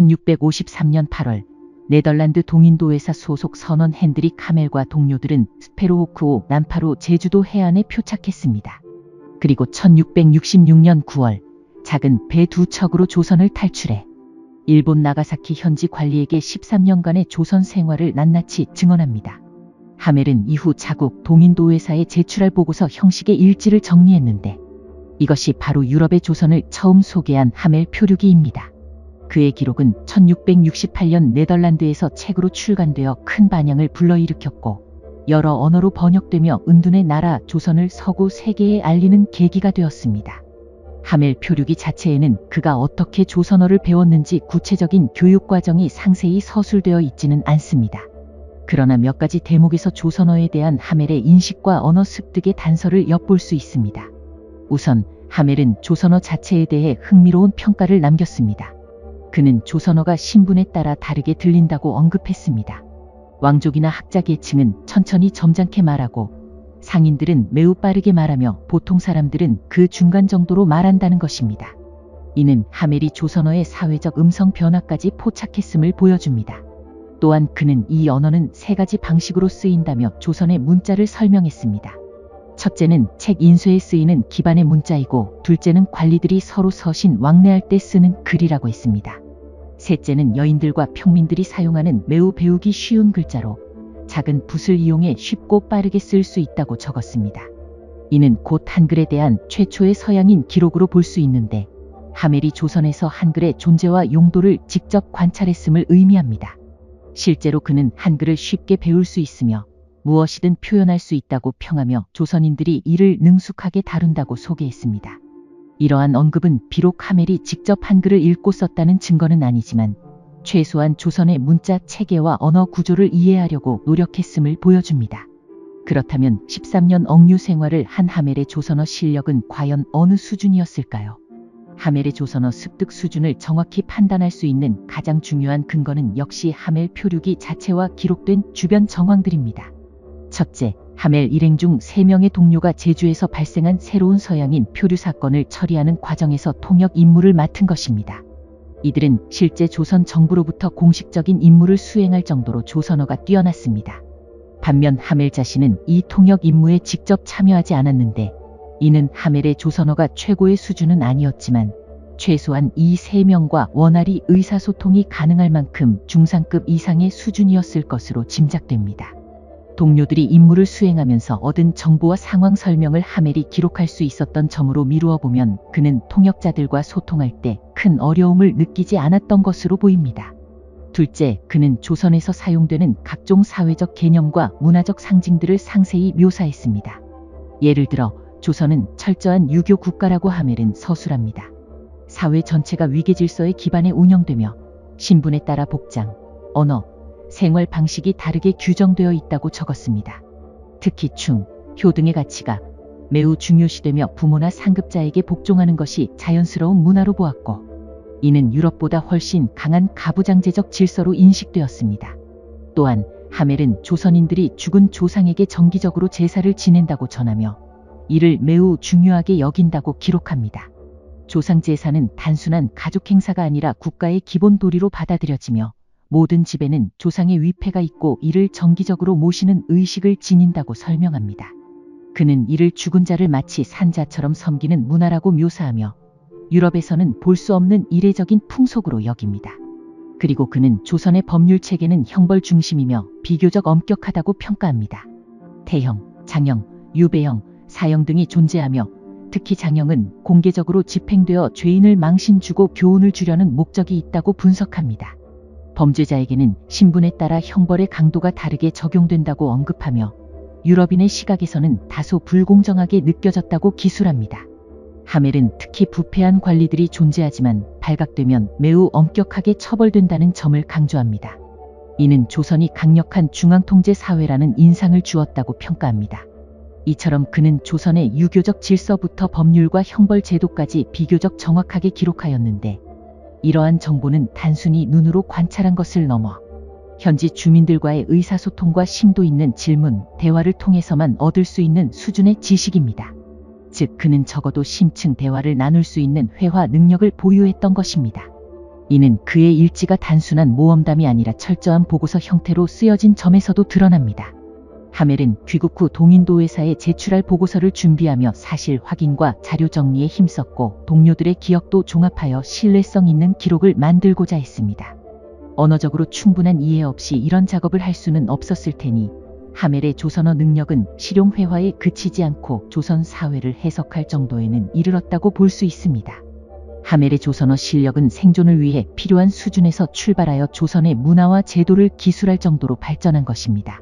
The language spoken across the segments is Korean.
1653년 8월 네덜란드 동인도회사 소속 선원 핸드릭 카멜과 동료들은 스페로호크호 난파로 제주도 해안에 표착했습니다. 그리고 1666년 9월 작은 배 두 척으로 조선을 탈출해 일본 나가사키 현지 관리에게 13년간의 조선 생활을 낱낱이 증언합니다. 하멜은 이후 자국 동인도 회사에 제출할 보고서 형식의 일지를 정리했는데 이것이 바로 유럽의 조선을 처음 소개한 하멜 표류기입니다. 그의 기록은 1668년 네덜란드에서 책으로 출간되어 큰 반향을 불러일으켰고 여러 언어로 번역되며 은둔의 나라 조선을 서구 세계에 알리는 계기가 되었습니다. 하멜 표류기 자체에는 그가 어떻게 조선어를 배웠는지 구체적인 교육 과정이 상세히 서술되어 있지는 않습니다. 그러나 몇 가지 대목에서 조선어에 대한 하멜의 인식과 언어 습득의 단서를 엿볼 수 있습니다. 우선 하멜은 조선어 자체에 대해 흥미로운 평가를 남겼습니다. 그는 조선어가 신분에 따라 다르게 들린다고 언급했습니다. 왕족이나 학자 계층은 천천히 점잖게 말하고 상인들은 매우 빠르게 말하며 보통 사람들은 그 중간 정도로 말한다는 것입니다. 이는 하멜이 조선어의 사회적 음성 변화까지 포착했음을 보여줍니다. 또한 그는 이 언어는 세 가지 방식으로 쓰인다며 조선의 문자를 설명했습니다. 첫째는 책 인쇄에 쓰이는 기반의 문자이고 둘째는 관리들이 서로 서신 왕래할 때 쓰는 글이라고 했습니다. 셋째는 여인들과 평민들이 사용하는 매우 배우기 쉬운 글자로 작은 붓을 이용해 쉽고 빠르게 쓸 수 있다고 적었습니다. 이는 곧 한글에 대한 최초의 서양인 기록으로 볼 수 있는데 하멜이 조선에서 한글의 존재와 용도를 직접 관찰했음을 의미합니다. 실제로 그는 한글을 쉽게 배울 수 있으며 무엇이든 표현할 수 있다고 평하며 조선인들이 이를 능숙하게 다룬다고 소개했습니다. 이러한 언급은 비록 하멜이 직접 한글을 읽고 썼다는 증거는 아니지만 최소한 조선의 문자 체계와 언어 구조를 이해하려고 노력했음을 보여줍니다. 그렇다면 13년 억류 생활을 한 하멜의 조선어 실력은 과연 어느 수준이었을까요? 하멜의 조선어 습득 수준을 정확히 판단할 수 있는 가장 중요한 근거는 역시 하멜 표류기 자체와 기록된 주변 정황들입니다. 첫째, 하멜 일행 중 3명의 동료가 제주에서 발생한 새로운 서양인 표류 사건을 처리하는 과정에서 통역 임무를 맡은 것입니다. 이들은 실제 조선 정부로부터 공식적인 임무를 수행할 정도로 조선어가 뛰어났습니다. 반면 하멜 자신은 이 통역 임무에 직접 참여하지 않았는데 이는 하멜의 조선어가 최고의 수준은 아니었지만 최소한 이세 명과 원활히 의사소통이 가능할 만큼 중상급 이상의 수준이었을 것으로 짐작됩니다. 동료들이 임무를 수행하면서 얻은 정보와 상황 설명을 하멜이 기록할 수 있었던 점으로 미루어 보면 그는 통역자들과 소통할 때 큰 어려움을 느끼지 않았던 것으로 보입니다. 둘째, 그는 조선에서 사용되는 각종 사회적 개념과 문화적 상징들을 상세히 묘사했습니다. 예를 들어 조선은 철저한 유교 국가라고 하멜은 서술합니다. 사회 전체가 위계 질서에 기반해 운영되며 신분에 따라 복장, 언어, 생활 방식이 다르게 규정되어 있다고 적었습니다. 특히 충, 효 등의 가치가 매우 중요시되며 부모나 상급자에게 복종하는 것이 자연스러운 문화로 보았고 이는 유럽보다 훨씬 강한 가부장제적 질서로 인식되었습니다. 또한 하멜은 조선인들이 죽은 조상에게 정기적으로 제사를 지낸다고 전하며 이를 매우 중요하게 여긴다고 기록합니다. 조상 제사는 단순한 가족 행사가 아니라 국가의 기본 도리로 받아들여지며 모든 집에는 조상의 위패가 있고 이를 정기적으로 모시는 의식을 지닌다고 설명합니다. 그는 이를 죽은 자를 마치 산자처럼 섬기는 문화라고 묘사하며 유럽에서는 볼 수 없는 이례적인 풍속으로 여깁니다. 그리고 그는 조선의 법률 체계는 형벌 중심이며 비교적 엄격하다고 평가합니다. 태형, 장형, 유배형, 사형 등이 존재하며 특히 장형은 공개적으로 집행되어 죄인을 망신 주고 교훈을 주려는 목적이 있다고 분석합니다. 범죄자에게는 신분에 따라 형벌의 강도가 다르게 적용된다고 언급하며 유럽인의 시각에서는 다소 불공정하게 느껴졌다고 기술합니다. 하멜은 특히 부패한 관리들이 존재하지만 발각되면 매우 엄격하게 처벌된다는 점을 강조합니다. 이는 조선이 강력한 중앙통제 사회라는 인상을 주었다고 평가합니다. 이처럼 그는 조선의 유교적 질서부터 법률과 형벌 제도까지 비교적 정확하게 기록하였는데 이러한 정보는 단순히 눈으로 관찰한 것을 넘어 현지 주민들과의 의사소통과 심도 있는 질문, 대화를 통해서만 얻을 수 있는 수준의 지식입니다. 즉 그는 적어도 심층 대화를 나눌 수 있는 회화 능력을 보유했던 것입니다. 이는 그의 일지가 단순한 모험담이 아니라 철저한 보고서 형태로 쓰여진 점에서도 드러납니다. 하멜은 귀국 후 동인도 회사에 제출할 보고서를 준비하며 사실 확인과 자료 정리에 힘썼고 동료들의 기억도 종합하여 신뢰성 있는 기록을 만들고자 했습니다. 언어적으로 충분한 이해 없이 이런 작업을 할 수는 없었을 테니 하멜의 조선어 능력은 실용회화에 그치지 않고 조선 사회를 해석할 정도에는 이르렀다고 볼 수 있습니다. 하멜의 조선어 실력은 생존을 위해 필요한 수준에서 출발하여 조선의 문화와 제도를 기술할 정도로 발전한 것입니다.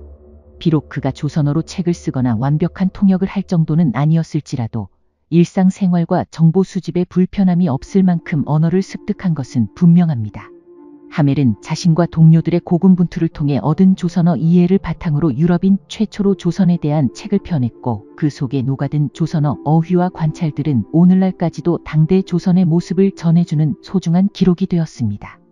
비록 그가 조선어로 책을 쓰거나 완벽한 통역을 할 정도는 아니었을지라도 일상생활과 정보 수집에 불편함이 없을 만큼 언어를 습득한 것은 분명합니다. 하멜은 자신과 동료들의 고군분투를 통해 얻은 조선어 이해를 바탕으로 유럽인 최초로 조선에 대한 책을 펴냈고 그 속에 녹아든 조선어 어휘와 관찰들은 오늘날까지도 당대 조선의 모습을 전해주는 소중한 기록이 되었습니다.